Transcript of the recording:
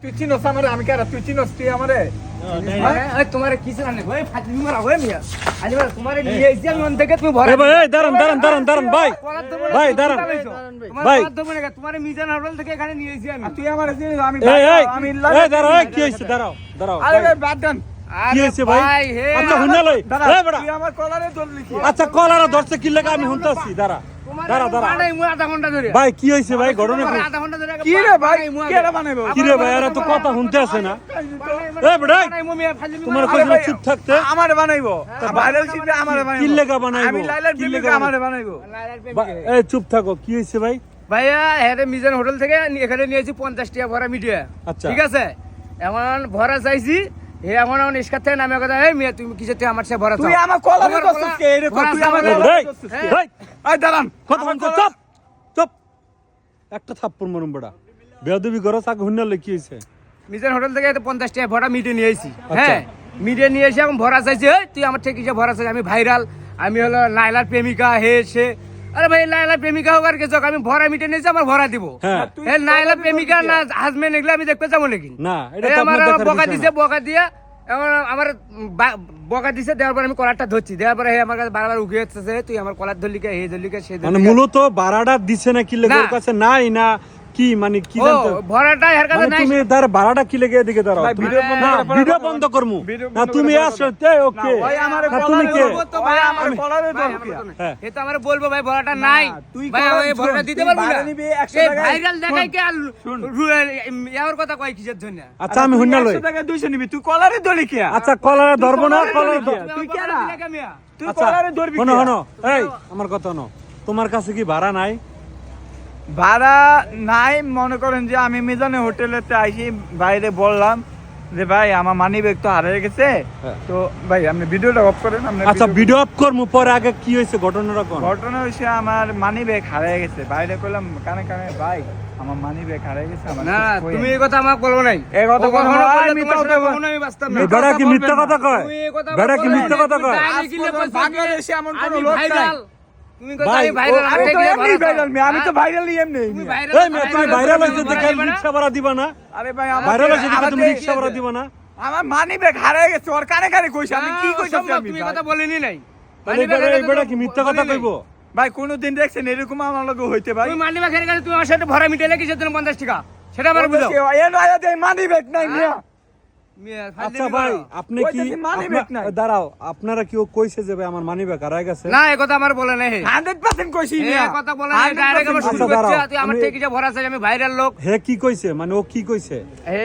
তুই চিনস আমারে? আমি কারা তুই চিনস তুই আমারে? এই তোমার কি জানে? ভাই ফাজলি মারা ভাই মিয়া। আজ তোমার নিয়ে এসেছি আমি থেকে তুমি ভরা ভাই দাঁড়ান দাঁড়ান দাঁড়ান দাঁড়ান ভাই। ভাই, দাঁড়ান। ভাই। বাদ দেবো না তোমার মিজান হোটেল থেকে এখানে নিয়ে এসেছি আমি। তুই আমারে চিনিস আমি এই এই আমি এই দাঁড়াও এই কি হইছে দাঁড়াও দাঁড়াও আরে ভাই, ভাই বাদ দেন। কি হইছে ভাই? আচ্ছা হুন্না লই। দাঁড়া এই বেটা। তুই আমার কলারে ধরলি কি? আচ্ছা কলারা ধরছে কি লাগা আমি হুনতাছি দাঁড়া। ভাই কি হইছে ভাই? ঘটনা কি রে ভাই? কে রে ভাই? এরা তো কথা শুনতে না। এ তোমার চুপ থাকতে। আমারে বানাইবো ভাইরাল শিল্পী আমারে বানাইবো কি বানাইবো? আমি লাইলার কি প্রেমিকা আমারে বানাইবো বা- চুপ থাকো। কি হইছে ভাই? ভাইয়া হ্যাঁ মিজান হোটেল থেকে এখানে নিয়েছি পঞ্চাশ টাকা ভরা মিডিয়া। আচ্ছা। ঠিক আছে? এমন ভরা চাইছি ইস্কার থেকে নামে কথা এই মিয়া তুমি কিসের থেকে আমার সাথে ভরা তুই? আমার কলারে করছিস কে? রে তুই আমার। এই, দাঁড়ান চুপ চুপ। একটা থাপ্পড় মারুম বেটা। বেয়াদবি করো তাকে হুন্না লই হইছে মিজান হোটেল থেকে তো পঞ্চাশ টাকা ভরা মিডিয়া নিয়ে এসেছি আচ্ছা। হ্যাঁ মিডিয়া নিয়ে এসে এখন ভরা চাইছে তুই আমার থেকে কিসে ভরা চাইছি আমি ভাইরাল আমি হলো লাইলার প্রেমিকা হে সে। আরে ভাই লাইলা প্রেমিকা হোক আর আমি ভরা মিটে নিয়েছি আমার ভরা দিব। হ্যাঁ। নাইলা প্রেমিকা না হাজবেন্ড এগুলো আমি দেখতে যাব নাকি? না আমার বকা দিছে। বকা দিয়া আমার বকা দিছে দেওয়ার পর আমি কলারটা ধরছি। দেওয়ার পরে হে আমার কাছে বারবার উঠে যাচ্ছে তুই আমার কলার ধরলি কে হে ধরলি কে সে মানে মূলত বারাডা দিছে না। কি লেগে। কাছে? নাই না? কি মানে কি ও জানতে ভরাটা এর কাছে মানে নাই। তুমি তার ভাড়াটা কি লেগে এদিকে দাঁড়াও। ভাই, ভিডিও বন্ধ না, ভিডিও বন্ধ করমু। না তুমি আসো তে ওকে। ভাই আমারে না, তুমি কে? তো ভাই আমারে কলারে ভাই, আমার কি? তো হ্যাঁ। এ তো আমার বলব ভাই ভরাটা নাই। তুই ভাই ভরাটা শোন, দিতে পারবি না। নিবি 100 এই টাকায়। ভাইরাল দেখাই কে ইয়ার কথা কয় কিসের জন্য? আচ্ছা আমি তুই হুন্না লই। 100 টাকা 200 নিবি। তুই কলারে ধরলি কি? আচ্ছা কলারে ধরবো না কলারে তুই মিয়া তুই কলারে ধরবি শোনো কি? শোনো এই আমার কথা শোনো। তোমার কাছে কি ভাড়া নাই? ভাড়া নাই মনে করেন যে আমি মিজানে হোটেলেতে আইসি বাইরে বললাম যে ভাই আমার মানি ব্যাগ তো হারিয়ে গেছে। হ্যাঁ। তো ভাই আপনি ভিডিওটা অফ করেন আপনি আচ্ছা ভিডিও অফ করমু পরে আগে কি হয়েছে ঘটনাটা কোন? ঘটনা হয়েছে আমার মানি ব্যাগ হারিয়ে গেছে। বাইরে কইলাম কানে কানে ভাই আমার মানি ব্যাগ হারিয়ে গেছে আমার না তুমি এই কথা আমাকে বলব নাই। এই কথা কখনো বলব না, আমি তোমার তো বলব। কখনো আমি বাঁচতাম না। এই কি মিথ্যা কথা কয়? তুমি এই কথা বেড়া কি মিথ্যা কথা কয়? বাংলাদেশে এমন কোনো লোক নাই। তুমি ভাই, আমি ভাইরাল আমি তো থেকে এমনি ভাইরাল মেয়ে, আমি তো? ভাইরাল এমনি। তুমি ভাইরাল এই মেয়ে তুমি ভাইরাল হয়েছে দেখে রিক্সা ভাড়া দিবা না? আরে ভাই ভাইরাল হয়েছে দেখে তুমি রিক্সা ভাড়া দিবা না? আমার মানি ব্যাগ হারিয়ে গেছে ওর কানে কানে কইছে আমি কি কইছি আমি তুমি কথা বলেনি নাই। তাহলে এই বেড়া- কি মিথ্যা কথা বলিনি। কইবো? ভাই কোনোদিন দেখছেন এরকম আমার লগে হইতে ভাই? তুমি মানি ব্যাগের কাছে তুমি আমার সাথে ভরা টাকা? সেটা আমার এ মানি ব্যাগ নাই মিয়া, আচ্ছা ভাই আপনি কি। দাঁড়াও আপনারা কি কইছে যে ভাই আমার মানি ব্যাগ হারায় গেছে? না এই কথা আমার বলে নাই হে। 100% কইছি এই কথা বলে নাই ডাইরেক্ট আমার শুরু আচ্ছা, করছে তুই আমার আমি- থেকে যে ভরা আছে আমি ভাইরাল লোক। হে কি কইছে? মানে ও কি কইছে? হে